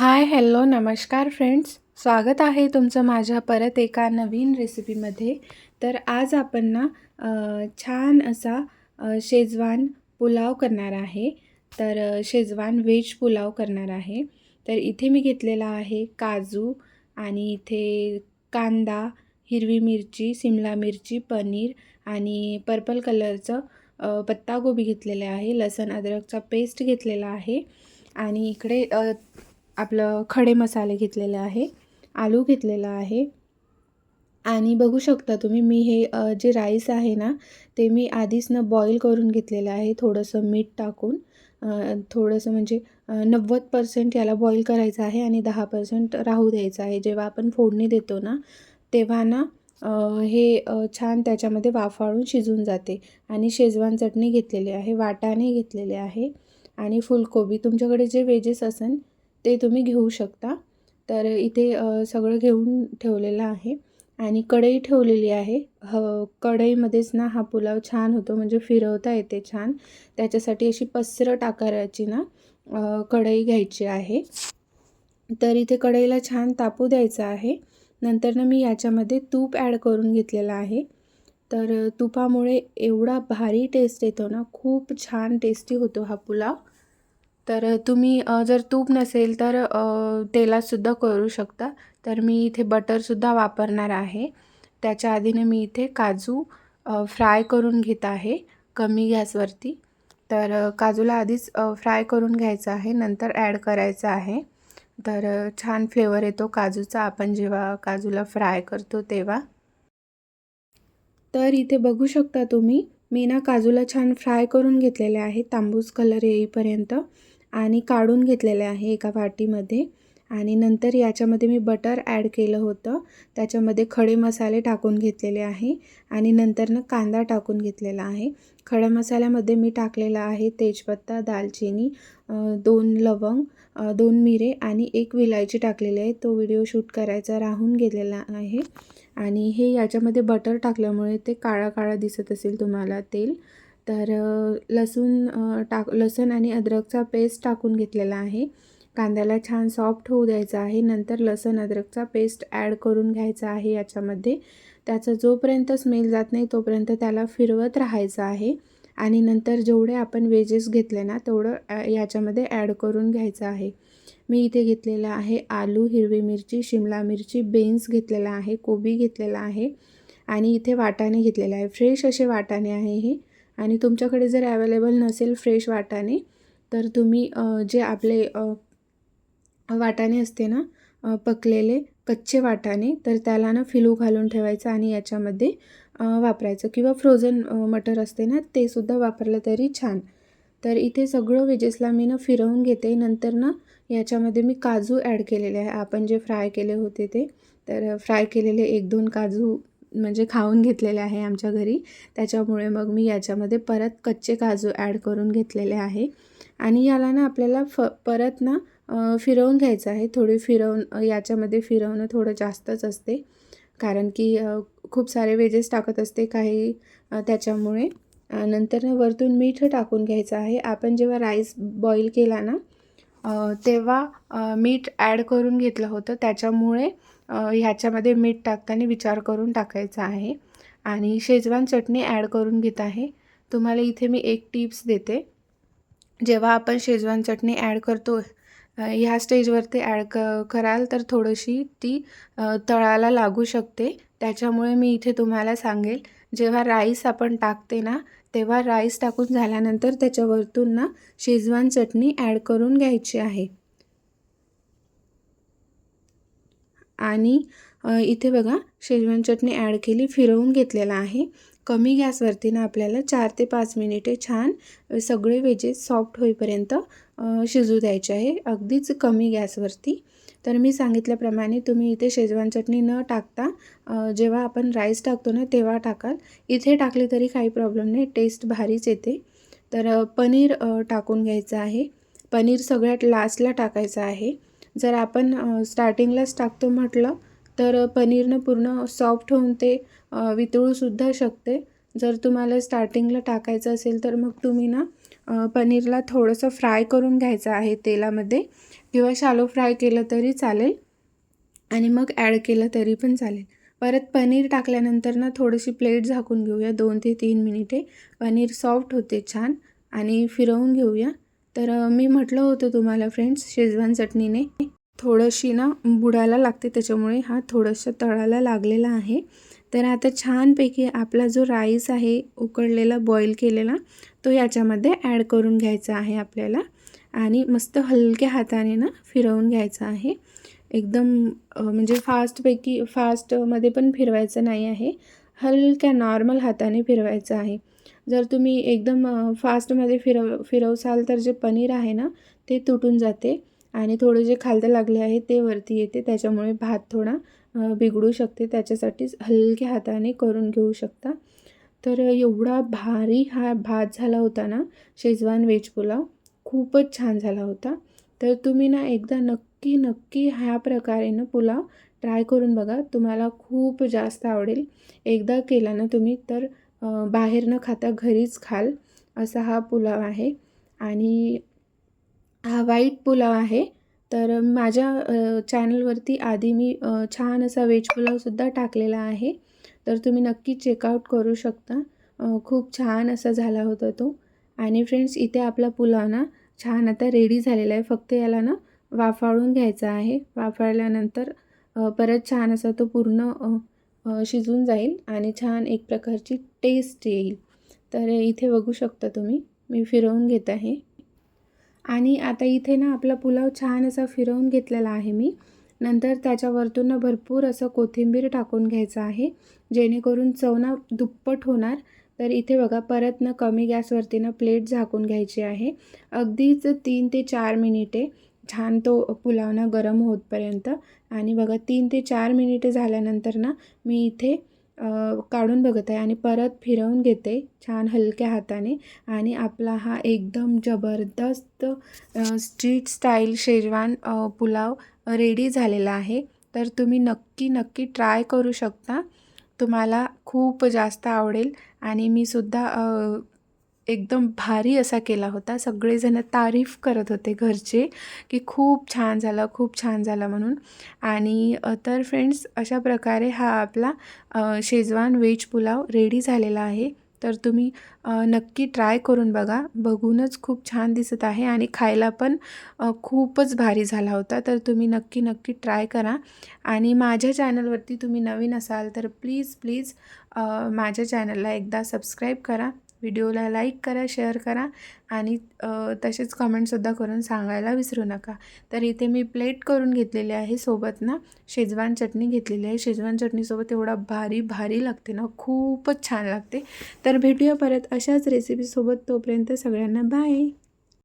Hi hello नमस्कार friends. स्वागत आहे तुमचं माझ्या परत एका नवीन रेसिपीमध्ये. तर आज आपण ना छान असा शेजवान पुलाव करणार आहे. तर शेजवान व्हेज पुलाव करणार आहे. तर इथे मी घेतलेला आहे काजू आणि इथे कांदा हिरवी मिरची सिमला मिरची पनीर आणि पर्पल कलरचं अ, पत्तागोबी घेतलेले आहे. लसण अद्रकचा पेस्ट घेतलेला आहे. आणि इकडे आपलं खडे मसाले घेतलेले आहे आलू घेतलेला आहे. आणि बघू शकता तुम्ही मी हे जे राईस आहे ना ते मी आधीच न बॉईल करून घेतलेलं आहे थोडंसं मीठ टाकून. थोडंसं म्हणजे नव्वद पर्सेंट याला बॉईल करायचं आहे आणि दहा पर्सेंट राहू द्यायचं आहे. जेव्हा आपण फोडणी देतो ना तेव्हा ना हे छान त्याच्यामध्ये वाफाळून शिजून जाते. आणि शेजवान चटणी घेतलेली आहे वाटाणे घेतलेले आहे. आणि फुलकोबी तुमच्याकडे जे वेजेस असेल ते तुम्ही घेऊ शकता. तर इथे सगळं घेऊन ठेवलेलं आहे. आणि कढई ठेवलेली आहे. ह कढईमध्येच ना हा पुलाव छान होतो. म्हणजे फिरवता येते छान. त्याच्यासाठी अशी पसरट आकाराची ना कढई घ्यायची आहे. तर इथे कढईला छान तापू द्यायचं आहे. नंतर ना मी याच्यामध्ये तूप ॲड करून घेतलेलं आहे. तर तुपामुळे एवढा भारी टेस्ट येतो ना खूप छान टेस्टी होतो हा पुलाव. तर तुम्ही जर तूप नसेल तर तेलातसुद्धा करू शकता. तर मी इथे बटरसुद्धा वापरणार आहे. त्याच्या आधीने मी इथे काजू फ्राय करून घेत आहे कमी गॅसवरती. तर काजूला आधीच फ्राय करून घ्यायचं आहे. नंतर ॲड करायचं आहे. तर छान फ्लेवर येतो काजूचा. आपण जेव्हा काजूला फ्राय करतो तेव्हा. तर इथे बघू शकता तुम्ही मी ना काजूला छान फ्राय करून घेतलेले आहे. तांबूस कलर येईपर्यंत. आणि काढून घेतलेले आहे एका वाटीमध्ये. आणि नंतर याच्यामध्ये मी बटर ॲड केलं होतं. त्याच्यामध्ये खडे मसाले टाकून घेतलेले आहे. आणि नंतरनं कांदा टाकून घेतलेला आहे. खड्या मसाल्यामध्ये मी टाकलेला आहे तेजपत्ता दालचिनी दोन लवंग दोन मिरे आणि एक विलायची टाकलेली आहे. तो व्हिडिओ शूट करायचा राहून गेलेला आहे. आणि हे याच्यामध्ये बटर टाकल्यामुळे ते काळा काळा दिसत असेल तुम्हाला तेल. तर लसूण टाक लसूण आणि अद्रकचा पेस्ट टाकून घेतलेला आहे. कांद्याला छान सॉफ्ट होऊ द्यायचा आहे. नंतर लसूण अद्रकचा पेस्ट ॲड करून घ्यायचा आहे याच्यामध्ये. त्याचा जोपर्यंत स्मेल जात नाही तोपर्यंत त्याला फिरवत राहायचं आहे. आणि नंतर जेवढे आपण वेजेस घेतले ना तेवढं याच्यामध्ये ॲड करून घ्यायचं आहे. मी इथे घेतलेलं आहे आलू हिरवी मिरची शिमला मिरची बीन्स घेतलेला आहे कोबी घेतलेला आहे आणि इथे वाटाणे घेतलेले आहे. फ्रेश असे वाटाणे आहे हे. आणि तुमच्याकडे जर अवेलेबल नसेल फ्रेश वाटाणे तर तुम्ही जे आपले वाटाणे असते ना पकलेले कच्चे वाटाणे तर त्याला ना फिलू घालून ठेवायचं आणि याच्यामध्ये वापरायचं. किंवा फ्रोझन मटर असते ना ते सुद्धा वापरलं तरी छान. तर इथे सगळं वेजेसला मी ना फिरवून घेते. नंतर ना याच्यामध्ये मी काजू ॲड केलेले आहे. आपण जे फ्राय केले होते ते तर फ्राय केलेले एक दोन काजू म्हणजे खाऊन घेतलेले आहे आमच्या घरी. त्याच्यामुळे मग मी याच्यामध्ये परत कच्चे काजू ॲड करून घेतलेले आहे. आणि याला ना आपल्याला फ परत ना फिरवून घ्यायचं आहे. थोडी फिरवून याच्यामध्ये फिरवणं थोडं जास्तच असते. कारण की खूप सारे वेजेस टाकत असते काही त्याच्यामुळे. नंतर वरतून मीठ टाकून घ्यायचं आहे. आपण जेव्हा राईस बॉईल केला ना तेव्हा मीठ ॲड करून घेतलं होतं. त्याच्यामुळे ह्याच्यामध्ये मीठ टाकताना विचार करून टाकायचा आहे. आणि शेजवान चटणी ॲड करून घेत आहे. तुम्हाला इथे मी एक टिप्स देते. जेव्हा आपण शेजवान चटणी ॲड करतो ह्या स्टेजवरती ॲड क कराल तर थोडीशी ती तळाला लागू शकते. त्याच्यामुळे मी इथे तुम्हाला सांगेल जेव्हा राईस आपण टाकते ना तेव्हा राईस टाकून झाल्यानंतर त्याच्यावरतून ना शेजवान चटणी ॲड करून घ्यायची आहे. आणि इथे बघा शेजवान चटणी ॲड केली फिरवून घेतलेला आहे. कमी गॅसवरती ना आपल्याला चार ते पाच मिनिटे छान सगळे वेजेस सॉफ्ट होईपर्यंत शिजू द्यायचे आहे. अगदीच कमी गॅसवरती. तर मी सांगितल्याप्रमाणे तुम्ही इथे शेजवान चटणी न टाकता जेव्हा आपण राईस टाकतो ना तेव्हा टाकाल. इथे टाकली तरी काही प्रॉब्लेम नाही टेस्ट भारीच येते. तर पनीर टाकून घ्यायचं आहे. पनीर सगळ्यात लास्टला टाकायचं आहे. जर आपण स्टार्टिंगलाच टाकतो म्हटलं तर पनीरनं पूर्ण सॉफ्ट होऊन ते वितळूसुद्धा शकते. जर तुम्हाला स्टार्टिंगला टाकायचं असेल तर मग तुम्ही ना पनीरला थोडंसं फ्राय करून घ्यायचं आहे तेलामध्ये. किंवा शालो फ्राय केलं तरी चालेल. आणि मग ॲड केलं तरी पण चालेल. परत पनीर टाकल्यानंतर ना थोडीशी प्लेट झाकून घेऊया दोन ते तीन मिनिटे पनीर सॉफ्ट होते छान. आणि फिरवून घेऊया. तर मी म्हटलं होतं तुम्हाला फ्रेंड्स शेजवान चटणीने. थोडीशी ना बुडायला लागते त्याच्यामुळे हा थोडंसं तळाला लागलेला आहे. तर आता छानपैकी आपला जो राईस आहे उकळलेला बॉईल केलेला तो याच्यामध्ये ॲड करून घ्यायचा आहे आपल्याला. आणि मस्त हलक्या हाताने ना फिरवून घ्यायचा आहे. एकदम म्हणजे फास्टपैकी फास्टमध्ये पण फिरवायचं नाही आहे. हलक्या नॉर्मल हाताने फिरवायचं आहे. जर तुम्ही एकदम फास्टमध्ये फिरव फिरवसाल तर जे पनीर आहे ना ते तुटून जाते आणि थोडे जे खालतं लागले आहे ते वरती येते. त्याच्यामुळे भात थोडा बिघडू शकते. त्याच्यासाठीच हलक्या हाताने करून घेऊ शकता. तर एवढा भारी हा भात झाला होता ना शेजवान व्हेज पुलाव खूपच छान झाला होता. तर तुम्ही ना एकदा नक्की नक्की ह्या प्रकारे ना पुलाव ट्राय करून बघा. तुम्हाला खूप जास्त आवडेल. एकदा केला ना तुम्ही तर बाहेर न खाता घरीच खाल असा हा पुलाव आहे. आणि हा वाईट पुलाव आहे. तर माझ्या चॅनलवरती आधी मी छान असा व्हेज पुलावसुद्धा टाकलेला आहे. तर तुम्ही नक्की चेकआउट करू शकता. खूप छान असा झाला होता तो. आणि फ्रेंड्स इथे आपला पुलाव ना छान आता रेडी झालेला आहे. फक्त याला ना वाफाळून घ्यायचा आहे. वाफाळल्यानंतर परत छान असा तो पूर्ण शिजून जाईल आणि छान एक प्रकारची टेस्ट येईल. तर इथे बघू शकता तुम्ही मी फिरवून घेत आहे. आणि आता इथे ना आपला पुलाव छान असा फिरवून घेतलेला आहे मी. नंतर त्याच्यावरतून ना भरपूर असं कोथिंबीर टाकून घ्यायचं आहे जेणेकरून चव ना दुप्पट होणार. तर इथे बघा परत ना कमी गॅसवरती ना प्लेट झाकून घ्यायची आहे. अगदीच तीन ते चार मिनिटे छान तो पुलाव ना गरम होतपर्यंत. आणि बघा तीन ते चार मिनिटे झाल्यानंतर ना मी इथे काढून बघत आहे आणि परत फिरवून घेते छान हलक्या हाताने. आणि आपला हा एकदम जबरदस्त street style schezwan pulao ready झालेला आहे. तर तुम्ही नक्की नक्की ट्राय करू शकता. तुम्हाला खूप जास्त आवडेल. आणि मी सुद्धा एकदम भारी असा केला होता. सगळेजण तारीफ करत होते घरचे की खूप छान झाला खूप छान झाला म्हणून. आणि तर फ्रेंड्स अशा प्रकारे हा आपला शेजवान व्हेज पुलाव रेडी झालेला आहे. तर तुम्ही नक्की ट्राय करून बघा. बघूनच खूप छान दिसत आहे आणि खायला पण खूपच भारी झाला होता. तर तुम्ही नक्की नक्की ट्राय करा. आणि माझ्या चॅनलवरती तुम्ही नवीन असाल तर प्लीज प्लीज माझ्या चॅनलला एकदा सबस्क्राईब करा. व्हिडिओला लाईक करा शेअर करा आणि तसेच कमेंटसुद्धा करून सांगायला विसरू नका. तर इथे मी प्लेट करून घेतलेली आहे सोबत ना शेजवान चटणी घेतलेली आहे. शेजवान चटणीसोबत एवढा भारी भारी लागते ना खूपच छान लागते. तर भेटूया परत अशाच रेसिपीसोबत तोपर्यंत सगळ्यांना बाय